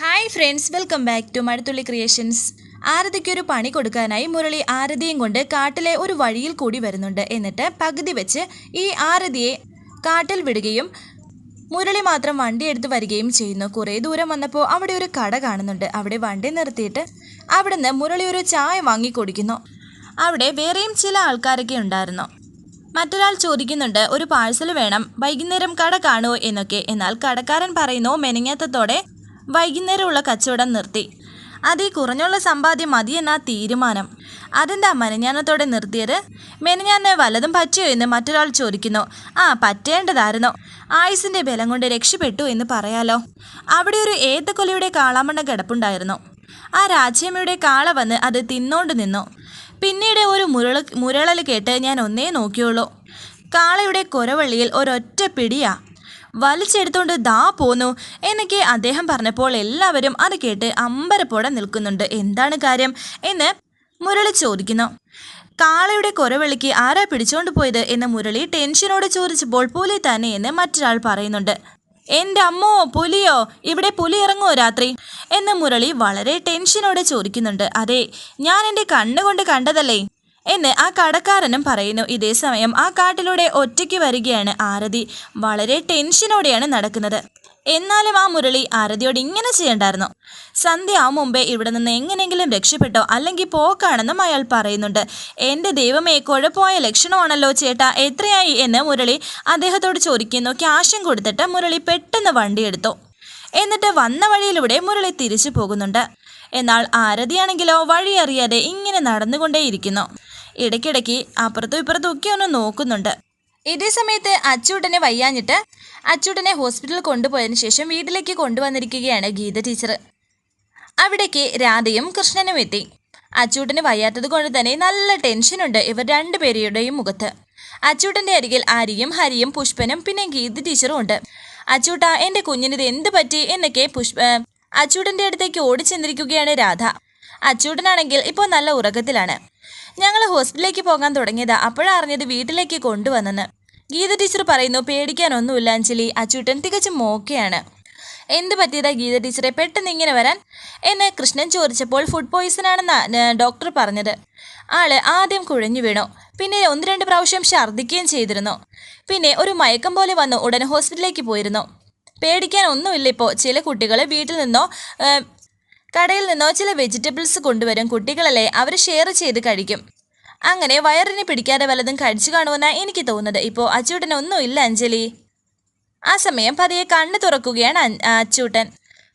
Hi friends welcome back to Mazhathulli creations ആരതിക്കൊരു പണി കൊടുക്കാനായി മുരളി ആരതിയും കൊണ്ട് കാട്ടിലെ ഒരു വഴിയിൽ കൂടി വരുന്നുണ്ട്. എന്നിട്ട് പകുതി വെച്ച് ഈ ആരതിയെ കാട്ടിൽ വിടുകയും മുരളി മാത്രം വണ്ടി എടുത്ത് വരികയും ചെയ്യുന്നു. കുറേ ദൂരം വന്നപ്പോൾ അവിടെ ഒരു കട കാണുന്നുണ്ട്. അവിടെ വണ്ടി നിർത്തിയിട്ട് അവിടുന്ന് മുരളി ഒരു ചായ വാങ്ങി കുടിക്കുന്നു. അവിടെ വേറെയും ചില ആൾക്കാരൊക്കെ ഉണ്ടായിരുന്നു. മറ്റൊരാൾ ചോദിക്കുന്നുണ്ട് ഒരു പാഴ്സൽ വേണം. വൈകുന്നേരം കട കാണുമോ എന്നൊക്കെ. എന്നാൽ കടക്കാരൻ പറയുന്നു മെനിങ്ങാത്തത്തോടെ വൈകുന്നേരമുള്ള കച്ചവടം നിർത്തി. അതീ കുറഞ്ഞുള്ള സമ്പാദ്യം മതിയെന്നാ തീരുമാനം. അതെന്താ മെനഞ്ഞാനത്തോടെ നിർത്തിയത്? മെനഞ്ഞാന് വല്ലതും പറ്റിയോ എന്ന് മറ്റൊരാൾ ചോദിക്കുന്നു. ആ പറ്റേണ്ടതായിരുന്നു. ആയുസിന്റെ ബലം കൊണ്ട് രക്ഷപ്പെട്ടു എന്ന് പറയാലോ. അവിടെ ഒരു ഏത്തക്കൊലയുടെ കാളാമണ്ണ കിടപ്പുണ്ടായിരുന്നു. ആ രാജ്യമ്മയുടെ കാള വന്ന് അത് തിന്നോണ്ട് നിന്നു. പിന്നീട് ഒരു മുരള മുരളൽ കേട്ട് ഞാൻ ഒന്നേ നോക്കിയുള്ളൂ. കാളയുടെ കൊരവള്ളിയിൽ ഒരൊറ്റ പിടിയാ. വലിച്ചെടുത്തോണ്ട് ദാ പോന്നു എന്നൊക്കെ അദ്ദേഹം പറഞ്ഞപ്പോൾ എല്ലാവരും അത് കേട്ട് അമ്പരപ്പോടെ നിൽക്കുന്നുണ്ട്. എന്താണ് കാര്യം? എന്ന് മുരളി ചോദിക്കുന്നു. കാളയുടെ കൊരവള്ളിക്ക് ആരാ പിടിച്ചോണ്ട് പോയത്? എന്ന് മുരളി ടെൻഷനോട് ചോദിച്ചപ്പോൾ പുലി തന്നെ എന്ന് മറ്റൊരാൾ പറയുന്നുണ്ട്. എന്റെ അമ്മോ പുലിയോ? ഇവിടെ പുലി ഇറങ്ങുമോ രാത്രി? എന്ന് മുരളി വളരെ ടെൻഷനോടെ ചോദിക്കുന്നുണ്ട്. അതെ ഞാൻ എന്റെ കണ്ണുകൊണ്ട് കണ്ടതല്ലേ? എന്ന് ആ കടക്കാരനും പറയുന്നു. ഇതേ സമയം ആ കാട്ടിലൂടെ ഒറ്റയ്ക്ക് വരികയാണ് ആരതി. വളരെ ടെൻഷനോടെയാണ് നടക്കുന്നത്. എന്നാലും ആ മുരളി ആരതിയോട് ഇങ്ങനെ ചെയ്യണ്ടായിരുന്നു. സന്ധ്യ ആ മുമ്പേ ഇവിടെ നിന്ന് എങ്ങനെയെങ്കിലും രക്ഷപ്പെട്ടോ അല്ലെങ്കിൽ പോക്കാണെന്നും അയാൾ പറയുന്നുണ്ട്. എന്റെ ദൈവമേ കുഴപ്പമായ ലക്ഷണമാണല്ലോ ചേട്ടാ. എത്രയായി? എന്ന് മുരളി അദ്ദേഹത്തോട് ചോദിക്കുന്നു. ക്യാഷും കൊടുത്തിട്ട് മുരളി പെട്ടെന്ന് വണ്ടിയെടുത്തു എന്നിട്ട് വന്ന വഴിയിലൂടെ മുരളി തിരിച്ചു പോകുന്നുണ്ട്. എന്നാൽ ആരതിയാണെങ്കിലോ വഴി അറിയാതെ ഇങ്ങനെ നടന്നുകൊണ്ടേയിരിക്കുന്നു. ഇടയ്ക്കിടയ്ക്ക് അപ്പുറത്തും ഇപ്പുറത്തും ഒക്കെ ഒന്ന് നോക്കുന്നുണ്ട്. ഇതേ സമയത്ത് അച്ചൂട്ടനെ വയ്യാഞ്ഞിട്ട് അച്ചൂട്ടനെ ഹോസ്പിറ്റലിൽ കൊണ്ടുപോയതിനു ശേഷം വീട്ടിലേക്ക് കൊണ്ടുവന്നിരിക്കുകയാണ് ഗീത ടീച്ചർ അവിടേക്ക് രാധയും കൃഷ്ണനും എത്തി. അച്ചൂട്ടന് വയ്യാത്തത് കൊണ്ട് തന്നെ നല്ല ടെൻഷനുണ്ട് ഇവർ രണ്ടുപേരുടെയും മുഖത്ത്. അച്ചൂട്ടന്റെ അരികിൽ ആര്യയും ഹരിയും പുഷ്പനും പിന്നെ ഗീത ടീച്ചറും ഉണ്ട്. അച്ചൂട്ട എന്റെ കുഞ്ഞിനിത് എന്ത് പറ്റി? എന്നൊക്കെ പുഷ്പ അച്ചൂട്ടന്റെ അടുത്തേക്ക് ഓടിച്ചെന്നിരിക്കുകയാണ് രാധ. അച്ചൂട്ടനാണെങ്കിൽ ഇപ്പോൾ നല്ല ഉറക്കത്തിലാണ്. ഞങ്ങൾ ഹോസ്പിറ്റലിലേക്ക് പോകാൻ തുടങ്ങിയതാ. അപ്പോഴാണ് വീട്ടിലേക്ക് കൊണ്ടുവന്നെന്ന്. ഗീത ടീച്ചർ പറയുന്നു പേടിക്കാനൊന്നുമില്ല അഞ്ജലി. അച്യൂട്ടൻ തികച്ചും മോക്കയാണ്. എന്ത് പറ്റിയതാ ഗീത ടീച്ചറെ? പെട്ടെന്ന് ഇങ്ങനെ വരാൻ എന്ന് കൃഷ്ണൻ ചോദിച്ചപ്പോൾ ഫുഡ് പോയിസൺ ആണെന്നാണ് ഡോക്ടർ പറഞ്ഞത്. ആൾ ആദ്യം കുഴഞ്ഞു വീണു. പിന്നെ ഒന്ന് രണ്ട് പ്രാവശ്യം ഛർദ്ദിക്കുകയും ചെയ്തിരുന്നു. പിന്നെ ഒരു മയക്കം പോലെ വന്നു. ഉടനെ ഹോസ്പിറ്റലിലേക്ക് പോയിരുന്നു. പേടിക്കാൻ ഒന്നുമില്ല ഇപ്പോൾ ചില കുട്ടികൾ വീട്ടിൽ നിന്നോ കടയിൽ നിന്നോ ചില വെജിറ്റബിൾസ് കൊണ്ടുവരും കുട്ടികളല്ലേ അവർ ഷെയർ ചെയ്ത് കഴിക്കും. അങ്ങനെ വയറിന് പിടിക്കാതെ വല്ലതും കഴിച്ചു കാണുമെന്നാണ് എനിക്ക് തോന്നുന്നത്. ഇപ്പോൾ അച്ചൂട്ടനൊന്നുമില്ല അഞ്ജലി. ആ സമയം പതിയെ കണ്ണു തുറക്കുകയാണ് അച്ചൂട്ടൻ.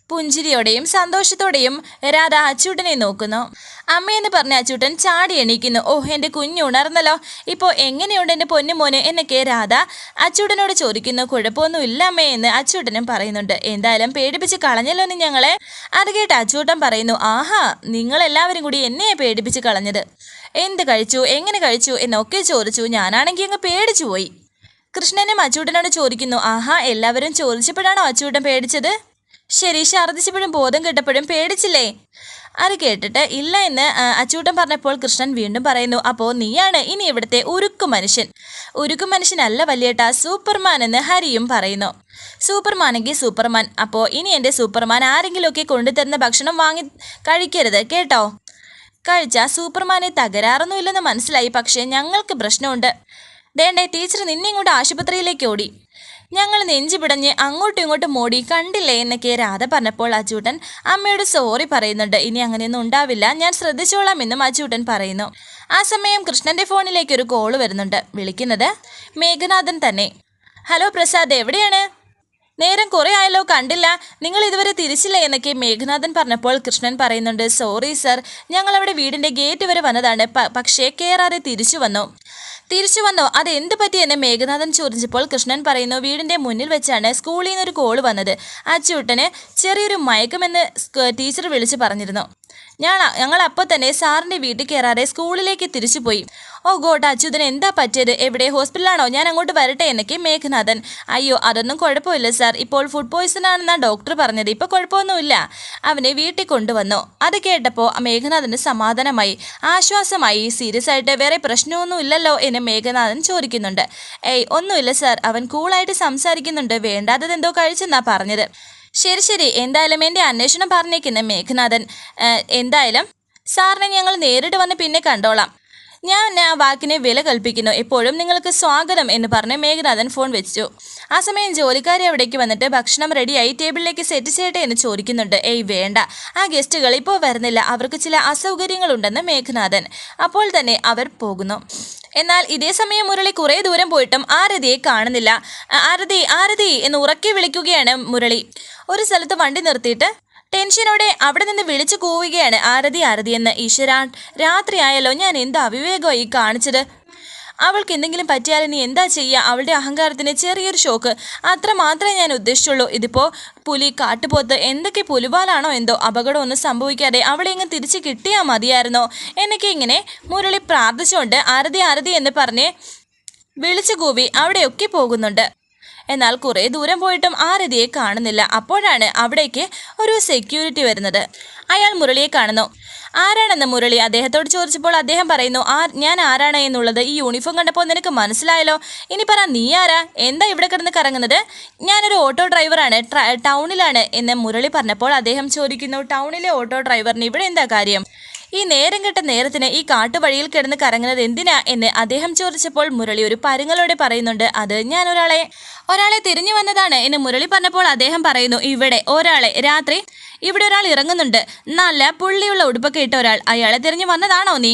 പുഞ്ചിരിയോടെയും സന്തോഷത്തോടെയും രാധ അച്ചൂട്ടനെ നോക്കുന്നു. അമ്മയെന്ന് പറഞ്ഞ അച്ചൂട്ടൻ ചാടി എണീക്കുന്നു. ഓ എന്റെ കുഞ്ഞ് ഉണർന്നല്ലോ. ഇപ്പോൾ എങ്ങനെയുണ്ട് എന്റെ പൊന്നുമോന് എന്നൊക്കെ രാധ അച്ചൂട്ടനോട് ചോദിക്കുന്നു. കുഴപ്പമൊന്നും ഇല്ല അമ്മേ എന്ന് അച്ചൂട്ടനും പറയുന്നുണ്ട്. എന്തായാലും പേടിപ്പിച്ച് കളഞ്ഞല്ലോ എന്ന് ഞങ്ങളെ. അത് കേട്ട് അച്ചൂട്ടൻ പറയുന്നു ആഹാ നിങ്ങളെല്ലാവരും കൂടി എന്നെ പേടിപ്പിച്ച് കളഞ്ഞത്? എന്ത് കഴിച്ചു? എങ്ങനെ കഴിച്ചു? എന്നൊക്കെ ചോദിച്ചു. ഞാനാണെങ്കിൽ അങ്ങ് പേടിച്ചു പോയി. കൃഷ്ണനും അച്ചൂട്ടനോട് ചോദിക്കുന്നു ആഹാ എല്ലാവരും ചോദിച്ചപ്പോഴാണോ അച്ചൂട്ടൻ പേടിച്ചത്? ശരി ഛർദ്ദിച്ചപ്പോഴും ബോധം കെട്ടപ്പോഴും പേടിച്ചില്ലേ? അത് കേട്ടിട്ട് ഇല്ല എന്ന് അച്ചൂട്ടൻ പറഞ്ഞപ്പോൾ കൃഷ്ണൻ വീണ്ടും പറയുന്നു അപ്പോൾ നീയാണ് ഇനി ഇവിടുത്തെ ഉരുക്കു മനുഷ്യൻ. ഉരുക്കു മനുഷ്യനല്ല വലിയേട്ട സൂപ്പർമാൻ എന്ന് ഹരിയും പറയുന്നു. സൂപ്പർമാനെങ്കിൽ സൂപ്പർമാൻ അപ്പോൾ ഇനി എന്റെ സൂപ്പർമാൻ ആരെങ്കിലുമൊക്കെ കൊണ്ടുതരുന്ന ഭക്ഷണം വാങ്ങി കഴിക്കരുത് കേട്ടോ? കഴിച്ചാൽ സൂപ്പർമാനെ തകരാറൊന്നുമില്ലെന്ന് മനസ്സിലായി പക്ഷേ ഞങ്ങൾക്ക് പ്രശ്നമുണ്ട്. ദേണ്ടേ ടീച്ചർ നിന്നെ ഇങ്ങോട്ട് ആശുപത്രിയിലേക്ക് ഓടി. ഞങ്ങൾ നെഞ്ചു പിടഞ്ഞ് അങ്ങോട്ടും ഇങ്ങോട്ടും മോടി കണ്ടില്ലേ എന്നൊക്കെ രാധ പറഞ്ഞപ്പോൾ അച്ചൂട്ടൻ അമ്മയോട് സോറി പറയുന്നുണ്ട്. ഇനി അങ്ങനെയൊന്നും ഉണ്ടാവില്ല. ഞാൻ ശ്രദ്ധിച്ചോളാം എന്നും അച്ചൂട്ടൻ പറയുന്നു. ആ സമയം കൃഷ്ണന്റെ ഫോണിലേക്ക് ഒരു കോൾ വരുന്നുണ്ട്. വിളിക്കുന്നത് മേഘനാഥൻ തന്നെ. ഹലോ പ്രസാദ് എവിടെയാണ്? നേരം കുറെ ആയല്ലോ കണ്ടില്ല. നിങ്ങൾ ഇതുവരെ തിരിച്ചില്ല എന്നൊക്കെ മേഘനാഥൻ പറഞ്ഞപ്പോൾ കൃഷ്ണൻ പറയുന്നുണ്ട് സോറി സർ ഞങ്ങൾ അവിടെ വീടിന്റെ ഗേറ്റ് വരെ വന്നതാണ്. പക്ഷേ കയറാതെ തിരിച്ചു വന്നു. തിരിച്ചു വന്നോ. അത് എന്ത് പറ്റിയെന്ന് മേഘനാഥൻ ചോദിച്ചപ്പോൾ കൃഷ്ണൻ പറയുന്നു വീടിന്റെ മുന്നിൽ വെച്ചാണ് സ്കൂളിൽ നിന്നൊരു കോൾ വന്നത്. അച്ചൂട്ടന് ചെറിയൊരു മയക്കമെന്ന് ടീച്ചർ വിളിച്ചു പറഞ്ഞിരുന്നു. ഞാൻ ഞങ്ങൾ അപ്പോൾ തന്നെ സാറിന്റെ വീട്ടിൽ കയറാതെ സ്കൂളിലേക്ക് തിരിച്ചു പോയി ഓ ഗോട്ട് അച്യുതന് എന്താ പറ്റിയത്? എവിടെ? ഹോസ്പിറ്റലാണോ ഞാൻ അങ്ങോട്ട് വരട്ടെ എന്നൊക്കെ മേഘനാഥൻ. അയ്യോ അതൊന്നും കുഴപ്പമില്ല സാർ. ഇപ്പോൾ ഫുഡ് പോയ്സൺ ആണെന്നാണ് ഡോക്ടർ പറഞ്ഞത്. ഇപ്പോൾ കുഴപ്പമൊന്നുമില്ല. അവനെ വീട്ടിൽ കൊണ്ടുവന്നു. അത് കേട്ടപ്പോൾ മേഘനാഥന് സമാധാനമായി. ആശ്വാസമായി. സീരിയസ് ആയിട്ട് വേറെ പ്രശ്നമൊന്നും ഇല്ലല്ലോ എന്ന് മേഘനാഥൻ ചോദിക്കുന്നുണ്ട്. ഏയ് ഒന്നുമില്ല സാർ. അവൻ കൂളായിട്ട് സംസാരിക്കുന്നുണ്ട്. വേണ്ടാത്തത് എന്തോ കഴിച്ചെന്നാ പറഞ്ഞത്. ശരി ശരി. എന്തായാലും എന്റെ അന്വേഷണം പറഞ്ഞേക്കുന്ന മേഘനാഥൻ എന്തായാലും സാറിനെ ഞങ്ങൾ നേരിട്ട് വന്ന് പിന്നെ കണ്ടോളാം. ഞാൻ ആ വാക്കിനെ വില കൽപ്പിക്കുന്നു. എപ്പോഴും നിങ്ങൾക്ക് സ്വാഗതം എന്ന് പറഞ്ഞ് മേഘനാഥൻ ഫോൺ വെച്ചു. ആ സമയം ജോലിക്കാരി അവിടേക്ക് വന്നിട്ട് ഭക്ഷണം റെഡിയായി ടേബിളിലേക്ക് സെറ്റ് ചെയ്യട്ടെ എന്ന് ചോദിക്കുന്നുണ്ട്. ഏയ് വേണ്ട. ആ ഗസ്റ്റുകൾ ഇപ്പോൾ വരുന്നില്ല. അവർക്ക് ചില അസൗകര്യങ്ങളുണ്ടെന്ന് മേഘനാഥൻ. അപ്പോൾ തന്നെ അവർ പോകുന്നു. എന്നാൽ ഇതേ സമയം മുരളി കുറേ ദൂരം പോയിട്ടും ആരതിയെ കാണുന്നില്ല. ആരതി ആരതി എന്ന് ഉറക്കെ വിളിക്കുകയാണ് മുരളി. ഒരു സ്ഥലത്ത് വണ്ടി നിർത്തിയിട്ട് ടെൻഷനോടെ അവിടെ നിന്ന് വിളിച്ചു കൂവുകയാണ് ആരതി ആരതി എന്ന് ഈശ്വരാൻ രാത്രിയായല്ലോ ഞാൻ എന്ത് അവിവേകമായി കാണിച്ചത്? അവൾക്ക് എന്തെങ്കിലും പറ്റിയാൽ ഇനി എന്താ ചെയ്യുക അവളുടെ അഹങ്കാരത്തിന് ചെറിയൊരു ഷോക്ക്. അത്ര മാത്രമേ ഞാൻ ഉദ്ദേശിച്ചുള്ളൂ. ഇതിപ്പോൾ പുലി കാട്ടുപോത്ത് എന്തൊക്കെ പുലിവാലാണോ എന്തോ അപകടമൊന്നും സംഭവിക്കാതെ അവളെ ഇങ്ങ് തിരിച്ച് കിട്ടിയാൽ മതിയായിരുന്നോ? എന്നൊക്കെ ഇങ്ങനെ മുരളി പ്രാർത്ഥിച്ചുകൊണ്ട് ആരതി ആരതി എന്ന് പറഞ്ഞ് വിളിച്ചു കൂവി അവിടെയൊക്കെ പോകുന്നുണ്ട്. എന്നാൽ കുറേ ദൂരം പോയിട്ടും ആ രതിയെ കാണുന്നില്ല. അപ്പോഴാണ് അവിടേക്ക് ഒരു സെക്യൂരിറ്റി വരുന്നത്. അയാൾ മുരളിയെ കാണുന്നു. ആരാണെന്ന് മുരളി? അദ്ദേഹത്തോട് ചോദിച്ചപ്പോൾ അദ്ദേഹം പറയുന്നു ആ ഞാൻ ആരാണ് എന്നുള്ളത്? ഈ യൂണിഫോം കണ്ടപ്പോൾ നിനക്ക് മനസ്സിലായല്ലോ. ഇനി പറ നീ ആരാ? എന്താ ഇവിടെ കിടന്ന് കറങ്ങുന്നത്? ഞാനൊരു ഓട്ടോ ഡ്രൈവറാണ് ടൗണിലാണ്. എന്ന് മുരളി പറഞ്ഞപ്പോൾ അദ്ദേഹം ചോദിക്കുന്നു ടൗണിലെ ഓട്ടോ ഡ്രൈവറിന് ഇവിടെ എന്താ കാര്യം? ഈ നേരം കെട്ട നേരത്തിന് ഈ കാട്ടുവഴിയിൽ കിടന്ന് കറങ്ങുന്നത് എന്തിനാ എന്ന് അദ്ദേഹം ചോദിച്ചപ്പോൾ മുരളി ഒരു പരുങ്ങളോടെ പറയുന്നുണ്ട് അത് ഞാൻ ഒരാളെ ഒരാളെ തിരിഞ്ഞു വന്നതാണ് എന്ന് മുരളി പറഞ്ഞപ്പോൾ അദ്ദേഹം പറയുന്നു ഇവിടെ ഒരാളെ രാത്രി ഇവിടെ ഒരാൾ ഇറങ്ങുന്നുണ്ട്. നല്ല പുള്ളിയുള്ള ഉടുപ്പൊക്കെ ഇട്ട ഒരാൾ. അയാളെ തിരിഞ്ഞു വന്നതാണോ നീ?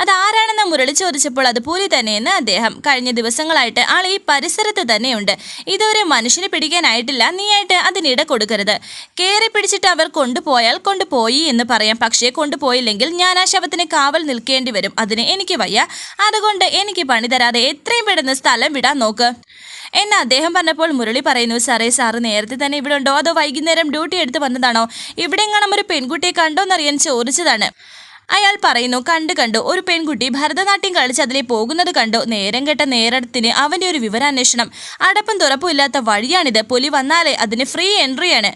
അത് ആരാണെന്ന് മുരളി ചോദിച്ചപ്പോൾ അത് പുലി തന്നെയെന്ന് അദ്ദേഹം. കഴിഞ്ഞ ദിവസങ്ങളായിട്ട് ആൾ ഈ പരിസരത്ത് തന്നെയുണ്ട്. ഇതുവരെ മനുഷ്യനെ പിടിക്കാനായിട്ടില്ല. നീയായിട്ട് അതിനിട കൊടുക്കരുത്. കയറി പിടിച്ചിട്ട് അവർ കൊണ്ടുപോയാൽ കൊണ്ടുപോയി എന്ന് പറയാം. പക്ഷേ കൊണ്ടുപോയില്ലെങ്കിൽ ഞാൻ ആ ശവത്തിന് കാവൽ നിൽക്കേണ്ടി വരും. അതിന് എനിക്ക് വയ്യ. അതുകൊണ്ട് എനിക്ക് പണി തരാതെ എത്രയും പെട്ടെന്ന് സ്ഥലം വിടാൻ നോക്ക്. എന്ന് അദ്ദേഹം പറഞ്ഞപ്പോൾ മുരളി പറയുന്നു സാറേ സാറ് നേരത്തെ തന്നെ ഇവിടെ ഉണ്ടോ? അതോ വൈകുന്നേരം ഡ്യൂട്ടി എടുത്ത് വന്നതാണോ? ഇവിടെ എങ്ങാനും ഒരു പെൺകുട്ടിയെ കണ്ടോന്നറിയാൻ ചോദിച്ചതാണ്. അയാൾ പറയുന്നു കണ്ടു കണ്ടു. ഒരു പെൺകുട്ടി ഭരതനാട്യം കളിച്ച് അതിലെ പോകുന്നത് കണ്ടു. നേരം കെട്ട നേരത്തിന് അവന്റെ ഒരു വിവരാന്വേഷണം. അടപ്പം തുറപ്പുമില്ലാത്ത വഴിയാണിത്. പുലി വന്നാലേ അതിന് ഫ്രീ എൻട്രിയാണ്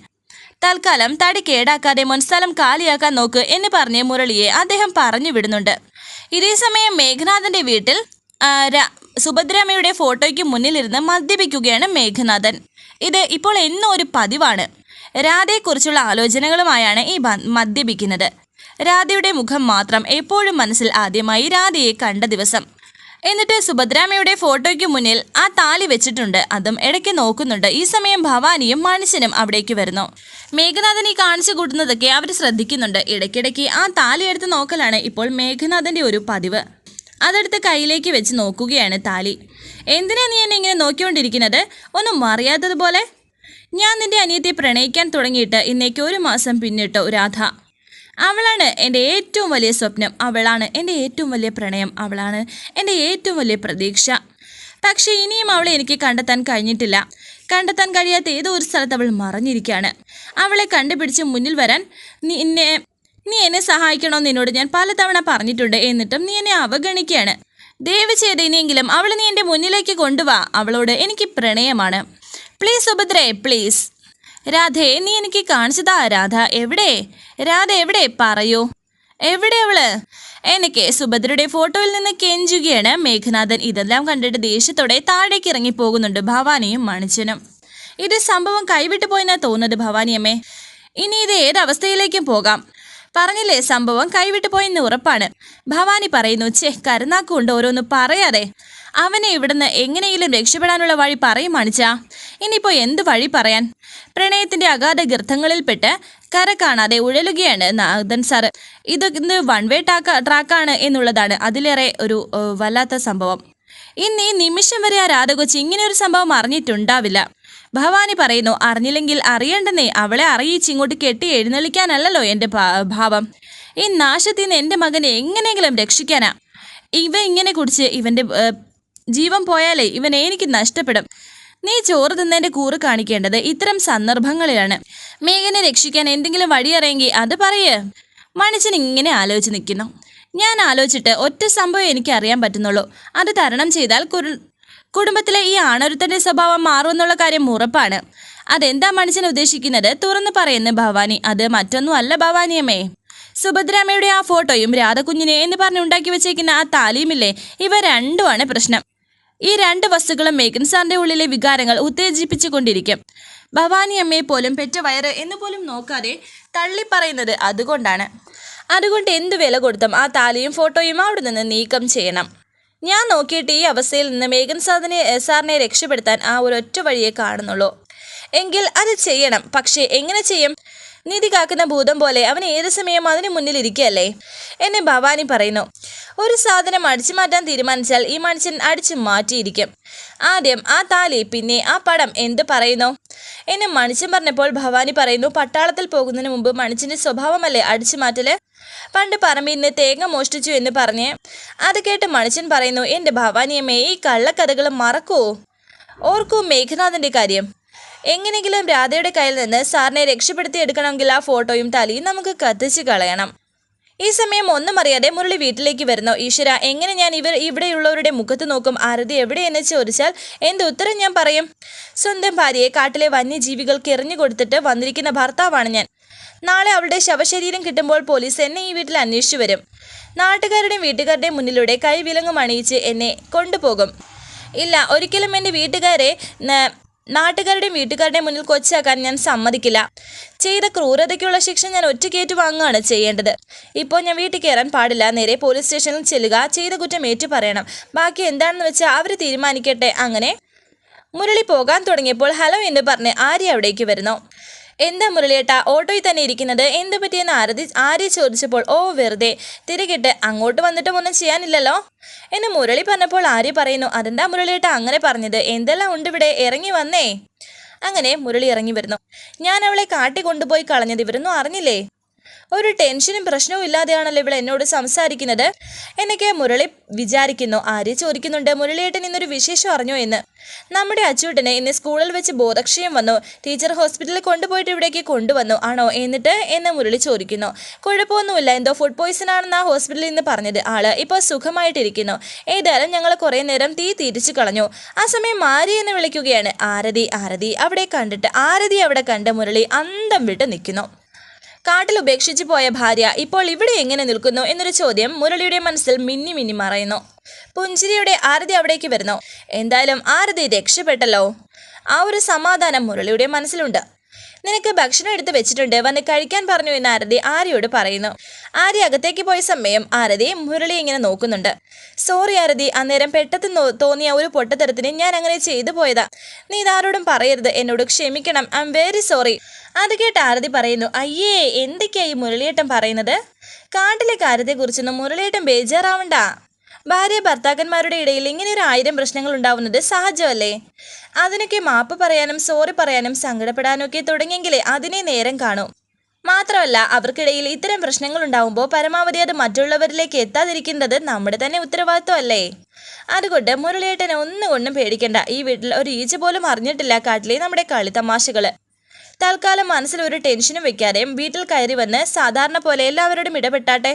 തൽക്കാലം തടി കേടാക്കാതെ മുൻസ്ഥലം കാലിയാക്കാൻ നോക്ക് എന്ന് പറഞ്ഞ് മുരളിയെ അദ്ദേഹം പറഞ്ഞു വിടുന്നുണ്ട്. ഇതേ സമയം മേഘനാഥന്റെ വീട്ടിൽ സുഭദ്രാമയുടെ ഫോട്ടോയ്ക്ക് മുന്നിലിരുന്ന് മദ്യപിക്കുകയാണ് മേഘനാഥൻ. ഇത് ഇപ്പോൾ എന്നും ഒരു പതിവാണ്. രാധയെക്കുറിച്ചുള്ള ആലോചനകളുമായാണ് ഈ മദ്യപിക്കുന്നത്. രാധയുടെ മുഖം മാത്രം എപ്പോഴും മനസ്സിൽ ആദ്യമായി രാധയെ കണ്ട ദിവസം. എന്നിട്ട് സുഭദ്രാമയുടെ ഫോട്ടോയ്ക്ക് മുന്നിൽ ആ താലി വെച്ചിട്ടുണ്ട്. അതും ഇടയ്ക്ക് നോക്കുന്നുണ്ട്. ഈ സമയം ഭവാനിയും മനുഷ്യനും അവിടേക്ക് വരുന്നു. മേഘനാഥൻ ഈ കാണിച്ചു കൂട്ടുന്നതൊക്കെ അവർ ശ്രദ്ധിക്കുന്നുണ്ട്. ഇടയ്ക്കിടയ്ക്ക് ആ താലി എടുത്ത് നോക്കലാണ് ഇപ്പോൾ മേഘനാഥന്റെ ഒരു പതിവ്. അതെടുത്ത് കയ്യിലേക്ക് വെച്ച് നോക്കുകയാണ് താലി. എന്തിനാ നീ എന്നെ ഇങ്ങനെ നോക്കിക്കൊണ്ടിരിക്കുന്നത്? ഒന്നും അറിയാത്തതുപോലെ ഞാൻ നിന്റെ അനിയത്തെ പ്രണയിക്കാൻ തുടങ്ങിയിട്ട് ഇന്നേക്ക് ഒരു മാസം പിന്നിട്ടു രാധ. അവളാണ് എന്റെ ഏറ്റവും വലിയ സ്വപ്നം. അവളാണ് എന്റെ ഏറ്റവും വലിയ പ്രണയം. അവളാണ് എന്റെ ഏറ്റവും വലിയ പ്രതീക്ഷ. പക്ഷേ ഇനിയും അവളെ എനിക്ക് കണ്ടെത്താൻ കഴിഞ്ഞിട്ടില്ല. കണ്ടെത്താൻ കഴിയാത്ത ഏതോ ഒരു സ്ഥലത്ത് അവൾ മറഞ്ഞിരിക്കുകയാണ്. അവളെ കണ്ടുപിടിച്ച് മുന്നിൽ വരാൻ നീ എന്നെ നീ എന്നെ സഹായിക്കണമെന്ന് എന്നോട് ഞാൻ പലതവണ പറഞ്ഞിട്ടുണ്ട്. എന്നിട്ടും നീ എന്നെ അവഗണിക്കുകയാണ്. ദയവ് ചെയ്ത് ഇനിയെങ്കിലും അവൾ നീ എന്റെ മുന്നിലേക്ക് കൊണ്ടുവാ. അവളോട് എനിക്ക് പ്രണയമാണ്. പ്ലീസ് സുഭദ്രേ പ്ലീസ് രാധേ നീ എനിക്ക് കാണിച്ചതാ. രാധ എവിടെ? രാധ എവിടെ? പറയൂ. എവിടെ അവൾ? എനിക്ക് സുഭദ്രയുടെ ഫോട്ടോയിൽ നിന്ന് കെഞ്ചുകയാണ്. മേഘനാഥൻ ഇതെല്ലാം കണ്ടിട്ട് ദേഷ്യത്തോടെ താഴേക്ക് ഇറങ്ങി പോകുന്നുണ്ട് ഭവാനിയും മണിച്ചനും. ഇത് സംഭവം കൈവിട്ടു പോയെന്നാ തോന്നുന്നത് ഭവാനിയമ്മേ. ഇനി ഇത് ഏതവസ്ഥയിലേക്കും പോകാം. പറഞ്ഞില്ലേ സംഭവം കൈവിട്ടു പോയെന്ന് ഉറപ്പാണ്. ഭവാനി പറയുന്നു ചേ കരുനാക്കുണ്ട് ഓരോന്ന് പറയാതെ. അവനെ ഇവിടുന്ന് എങ്ങനെയെങ്കിലും രക്ഷപ്പെടാനുള്ള വഴി പറയും മണിച്ചാ. ഇനിയിപ്പോൾ എന്ത് വഴി പറയാൻ? പ്രണയത്തിന്റെ അഗാധ ഗർത്തങ്ങളിൽപ്പെട്ട് കര കാണാതെ ഉഴലുകയാണ് നാഥൻ സാറ്. ഇത് ഇന്ന് വൺ വേ ടാക്ക ട്രാക്കാണ് എന്നുള്ളതാണ് അതിലേറെ ഒരു വല്ലാത്ത സംഭവം. ഇന്ന് ഈ നിമിഷം വരെ ആ രാധകൊച്ചി ഇങ്ങനെ ഒരു സംഭവം അറിഞ്ഞിട്ടുണ്ടാവില്ല. ഭവാനി പറയുന്നു അറിഞ്ഞില്ലെങ്കിൽ അറിയണ്ടെന്നേ അവളെ അറിയിച്ച് ഇങ്ങോട്ട് കെട്ടി എഴുന്നള്ളിക്കാനല്ലല്ലോ എന്റെ ഭാവം. ഈ നാശത്തിൽ നിന്ന് എന്റെ മകനെ എങ്ങനെയെങ്കിലും രക്ഷിക്കാനാ. ഇവ ഇങ്ങനെ കുടിച്ച് ഇവന്റെ ജീവൻ പോയാലേ ഇവൻ എനിക്ക് നഷ്ടപ്പെടും. നീ ചോറ് തിന്നതിന്റെ കൂറ് കാണിക്കേണ്ടത് ഇത്തരം സന്ദർഭങ്ങളിലാണ്. മേഘനെ രക്ഷിക്കാൻ എന്തെങ്കിലും വഴിയറിയെങ്കിൽ അത് പറയേ. മണിച്ചൻ ഇങ്ങനെ ആലോചിച്ച് നിൽക്കുന്നു ഞാൻ ആലോചിച്ചിട്ട് ഒറ്റ സംഭവം എനിക്ക് അറിയാൻ പറ്റുന്നുള്ളൂ. അത് തരണം ചെയ്താൽ കുരു കുടുംബത്തിലെ ഈ ആണൊരുത്തന്റെ സ്വഭാവം മാറുമെന്നുള്ള കാര്യം ഉറപ്പാണ്. അതെന്താ മനുഷ്യൻ ഉദ്ദേശിക്കുന്നത്? തുറന്നു പറയുന്നു ഭവാനി. അത് മറ്റൊന്നും അല്ല ഭവാനിയമ്മേ. സുഭദ്രാമ്മയുടെ ആ ഫോട്ടോയും രാധകുഞ്ഞിനെ എന്ന് പറഞ്ഞ് ഉണ്ടാക്കി വെച്ചേക്കുന്ന ആ താലിയുമില്ലേ? ഇവ രണ്ടുമാണ് പ്രശ്നം. ഈ രണ്ട് വസ്തുക്കളും മേഘൻ സാറിന്റെ ഉള്ളിലെ വികാരങ്ങൾ ഉത്തേജിപ്പിച്ചുകൊണ്ടിരിക്കും. ഭവാനി അമ്മയെ പോലും പെറ്റ വയറ് എന്ന് പോലും നോക്കാതെ തള്ളി പറയുന്നത് അതുകൊണ്ടാണ്. അതുകൊണ്ട് എന്ത് വില കൊടുത്തും ആ താലിയും ഫോട്ടോയും അവിടെ നിന്ന് നീക്കം ചെയ്യണം. ഞാൻ നോക്കിയിട്ട് ഈ അവസ്ഥയിൽ നിന്ന് മേഘൻ സാറിനെ സാറിനെ രക്ഷപ്പെടുത്താൻ ആ ഒരു ഒറ്റ വഴിയെ കാണുന്നുള്ളൂ. എങ്കിൽ അത് ചെയ്യണം. പക്ഷേ എങ്ങനെ ചെയ്യും? നീതി കാക്കുന്ന ഭൂതം പോലെ അവൻ ഏത് സമയം അതിന് മുന്നിൽ ഇരിക്കുകയല്ലേ? എന്നെ ഭവാനി പറയുന്നു. ഒരു സാധനം അടിച്ചു മാറ്റാൻ തീരുമാനിച്ചാൽ ഈ മനുഷ്യൻ അടിച്ചു മാറ്റിയിരിക്കും. ആദ്യം ആ താലി പിന്നെ ആ പടം എന്ത് പറയുന്നു? എന്നെ മനുഷ്യൻ പറഞ്ഞപ്പോൾ ഭവാനി പറയുന്നു പട്ടാളത്തിൽ പോകുന്നതിന് മുമ്പ് മനുഷ്യന്റെ സ്വഭാവമല്ലേ അടിച്ചു മാറ്റൽ? പണ്ട് പറമ്പിൽ നിന്ന് തേങ്ങ മോഷ്ടിച്ചു എന്ന് പറഞ്ഞ് അത് കേട്ട് മനുഷ്യൻ പറയുന്നു എന്റെ ഭവാനിയമ്മേ ഈ കള്ളക്കഥകൾ മറക്കൂ. ഓർക്കൂ മേഘനാഥന്റെ കാര്യം. എങ്ങനെങ്കിലും രാധയുടെ കയ്യിൽ നിന്ന് സാറിനെ രക്ഷപ്പെടുത്തി എടുക്കണമെങ്കിൽ ആ ഫോട്ടോയും തലയും നമുക്ക് കത്തിച്ച് കളയണം. ഈ സമയം ഒന്നും അറിയാതെ മുരളി വീട്ടിലേക്ക് വരുന്നു. ഈശ്വര എങ്ങനെ ഞാൻ ഇവർ ഇവിടെയുള്ളവരുടെ മുഖത്ത് നോക്കും? ആരതി എവിടെയെന്ന് ചോദിച്ചാൽ എന്ത് ഉത്തരം ഞാൻ പറയും? സ്വന്തം ഭാര്യയെ കാട്ടിലെ വന്യജീവികൾക്ക് എറിഞ്ഞു കൊടുത്തിട്ട് വന്നിരിക്കുന്ന ഭർത്താവാണ് ഞാൻ. നാളെ അവളുടെ ശവശരീരം കിട്ടുമ്പോൾ പോലീസ് എന്നെ ഈ വീട്ടിൽ അന്വേഷിച്ചു വരും. നാട്ടുകാരുടെയും വീട്ടുകാരുടെയും മുന്നിലൂടെ കൈവിലങ്ങും അണിയിച്ച് എന്നെ കൊണ്ടുപോകും. ഇല്ല ഒരിക്കലും എന്റെ വീട്ടുകാരെ നാട്ടുകാരുടെയും വീട്ടുകാരുടെയും മുന്നിൽ കൊച്ചാക്കാൻ ഞാൻ സമ്മതിക്കില്ല. ചെയ്ത ക്രൂരതയ്ക്കുള്ള ശിക്ഷ ഞാൻ ഒറ്റയ്ക്കേറ്റു വാങ്ങുകയാണ് ചെയ്യേണ്ടത്. ഇപ്പോൾ ഞാൻ വീട്ടിൽ കയറാൻ പാടില്ല. നേരെ പോലീസ് സ്റ്റേഷനിൽ ചെല്ലുക. ചെയ്ത കുറ്റം ഏറ്റു പറയണം. ബാക്കി എന്താണെന്ന് വെച്ചാൽ അവർ തീരുമാനിക്കട്ടെ. അങ്ങനെ മുരളി പോകാൻ തുടങ്ങിയപ്പോൾ ഹലോ എന്ന് പറഞ്ഞ് ആര്യ അവിടേക്ക് വരുന്നു. എന്താ മുരളിയേട്ട ഓട്ടോയിൽ തന്നെ ഇരിക്കുന്നത്? എന്ത് പറ്റിയെന്ന് ആരതി ആര്യ ചോദിച്ചപ്പോൾ ഓ വെറുതെ. തിരികിട്ട് അങ്ങോട്ട് വന്നിട്ടും ഒന്നും ചെയ്യാനില്ലല്ലോ? എന്ന് മുരളി പറഞ്ഞപ്പോൾ ആര്യ പറയുന്നു അതെന്താ മുരളിയേട്ട അങ്ങനെ പറഞ്ഞത്? എന്തെല്ലാം ഉണ്ട് ഇവിടെ? ഇറങ്ങി വന്നേ. അങ്ങനെ മുരളി ഇറങ്ങി വരുന്നു. ഞാൻ അവളെ കാട്ടി കൊണ്ടുപോയി കളഞ്ഞത് ഇവരൊന്നും അറിഞ്ഞില്ലേ? ഒരു ടെൻഷനും പ്രശ്നവും ഇല്ലാതെയാണല്ലോ ഇവിടെ എന്നോട് സംസാരിക്കുന്നത്. എന്നൊക്കെ മുരളി വിചാരിക്കുന്നു. ആര്യ ചോദിക്കുന്നുണ്ട് മുരളിയേട്ടൻ ഇന്നൊരു വിശേഷം അറിഞ്ഞോ എന്ന്. നമ്മുടെ അച്ചൂട്ടനെ ഇന്ന് സ്കൂളിൽ വെച്ച് ബോധക്ഷയം വന്നു. ടീച്ചർ ഹോസ്പിറ്റലിൽ കൊണ്ടുപോയിട്ട് ഇവിടേക്ക് കൊണ്ടുവന്നു. ആണോ എന്നിട്ട് എന്ന് മുരളി ചോദിക്കുന്നു. കുഴപ്പമൊന്നുമില്ല. എന്തോ ഫുഡ് പോയിസൺ ആണെന്ന് ആ ഹോസ്പിറ്റലിൽ നിന്ന് പറഞ്ഞത്. ആൾ ഇപ്പോൾ സുഖമായിട്ടിരിക്കുന്നു. ഏതായാലും ഞങ്ങൾ കുറേ നേരം തീ തിരിച്ചു കളഞ്ഞു. ആ സമയം മാരി എന്ന് വിളിക്കുകയാണ്. ആരതി ആരതി അവിടെ കണ്ടിട്ട് ആരതി അവിടെ കണ്ട മുരളി അന്തം വിട്ട് നിൽക്കുന്നു. കാട്ടിൽ ഉപേക്ഷിച്ചു പോയ ഭാര്യ ഇപ്പോൾ ഇവിടെ എങ്ങനെ നിൽക്കുന്നു എന്നൊരു ചോദ്യം മുരളിയുടെ മനസ്സിൽ മിന്നി മിന്നി മറയുന്നു. പുഞ്ചിരിയുടെ ആരതി അവിടേക്ക് വരുന്നു. എന്തായാലും ആരതി രക്ഷപ്പെട്ടല്ലോ. ആ ഒരു സമാധാനം മുരളിയുടെ മനസ്സിലുണ്ട്. നിനക്ക് ഭക്ഷണം എടുത്ത് വെച്ചിട്ടുണ്ട്. വന്ന് കഴിക്കാൻ പറഞ്ഞു എന്ന് ആരതി ആര്യയോട് പറയുന്നു. ആര്യ അകത്തേക്ക് പോയ സമയം ആരതി മുരളി ഇങ്ങനെ നോക്കുന്നുണ്ട്. സോറി ആരതി അന്നേരം പെട്ടെന്ന് തോന്നിയ ഒരു പൊട്ടത്തരത്തിന് ഞാൻ അങ്ങനെ ചെയ്തു പോയതാ. നീ ഇതാരോടും പറയരുത്. എന്നോട് ക്ഷമിക്കണം. ഐ എം വെരി സോറി അത് കേട്ട് ആരതി പറയുന്നു അയ്യേ എന്തൊക്കെയാ ഈ മുരളിയേട്ടൻ പറയുന്നത്? കാട്ടിലെ കാര്യത്തെക്കുറിച്ചൊന്നും മുരളിയേട്ടൻ ബേജാറാവണ്ട. ഭാര്യ ഭർത്താക്കന്മാരുടെ ഇടയിൽ ഇങ്ങനെ ഒരു ആയിരം പ്രശ്നങ്ങൾ ഉണ്ടാവുന്നത് സഹജമല്ലേ? അതിനൊക്കെ മാപ്പ് പറയാനും സോറി പറയാനും സങ്കടപ്പെടാനും ഒക്കെ തുടങ്ങിയെങ്കിലേ അതിനെ നേരം കാണും. മാത്രമല്ല അവർക്കിടയിൽ ഇത്തരം പ്രശ്നങ്ങൾ ഉണ്ടാവുമ്പോൾ പരമാവധി അത് മറ്റുള്ളവരിലേക്ക് എത്താതിരിക്കുന്നത് നമ്മുടെ തന്നെ ഉത്തരവാദിത്വമല്ലേ അതുകൊണ്ട് മുരളിയേട്ടനെ ഒന്നുകൊണ്ടും പേടിക്കണ്ട. ഈ വീട്ടിൽ ഒരു ഈച്ച പോലും അറിഞ്ഞിട്ടില്ല കാട്ടിലെ നമ്മുടെ കളിത്തമാശകൾ തൽക്കാലം മനസ്സിൽ ഒരു ടെൻഷനും വെക്കാതെ വീട്ടിൽ കയറി വന്ന് സാധാരണ പോലെ എല്ലാവരോടും ഇടപെട്ടാട്ടെ?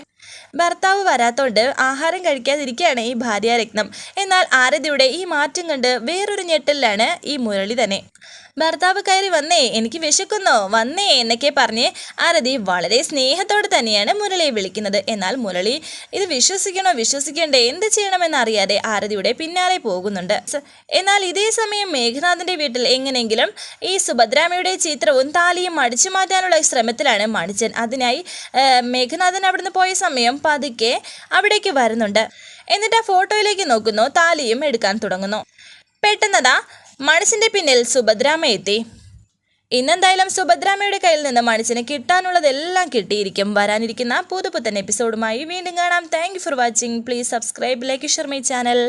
ഭർത്താവ് വരാത്തോണ്ട് ആഹാരം കഴിക്കാതിരിക്കുകയാണ് ഈ ഭാര്യാരത്നം. എന്നാൽ ആരതിയുടെ ഈ മാറ്റം കണ്ട് വേറൊരു ഞെട്ടലിലാണ് ഈ മുരളി തന്നെ. ഭർത്താവ് കയറി വന്നേ എനിക്ക് വിശക്കുന്നോ. വന്നേ എന്നൊക്കെ പറഞ്ഞ് ആരതി വളരെ സ്നേഹത്തോടെ തന്നെയാണ് മുരളിയെ വിളിക്കുന്നത്. എന്നാൽ മുരളി ഇത് വിശ്വസിക്കണോ? വിശ്വസിക്കണ്ടേ? എന്ത് ചെയ്യണമെന്നറിയാതെ ആരതിയുടെ പിന്നാലെ പോകുന്നുണ്ട്. എന്നാൽ ഇതേ സമയം മേഘനാഥിന്റെ വീട്ടിൽ എങ്ങനെയെങ്കിലും ഈ സുഭദ്രാമയുടെ ചിത്രവും താലിയും അടിച്ചു മാറ്റാനുള്ള ശ്രമത്തിലാണ് മണിച്ചൻ. അതിനായി മേഘനാഥൻ അവിടുന്ന് പോയ സമയം പതുക്കെ അവിടേക്ക് വരുന്നുണ്ട്. എന്നിട്ട് ആ ഫോട്ടോയിലേക്ക് നോക്കുന്നു താലിയും എടുക്കാൻ തുടങ്ങുന്നു. പെട്ടെന്നതാ മണിച്ചിന്റെ പിന്നിൽ സുഭദ്രാമ എത്തി ഇന്നെന്തായാലും സുഭദ്രാമയുടെ കയ്യിൽ നിന്ന് മണിച്ചിന് കിട്ടാനുള്ളതെല്ലാം കിട്ടിയിരിക്കും. വരാനിരിക്കുന്ന പുതുപുത്തൻ എപ്പിസോഡുമായി വീണ്ടും കാണാം. Thank for watching please subscribe like share my channel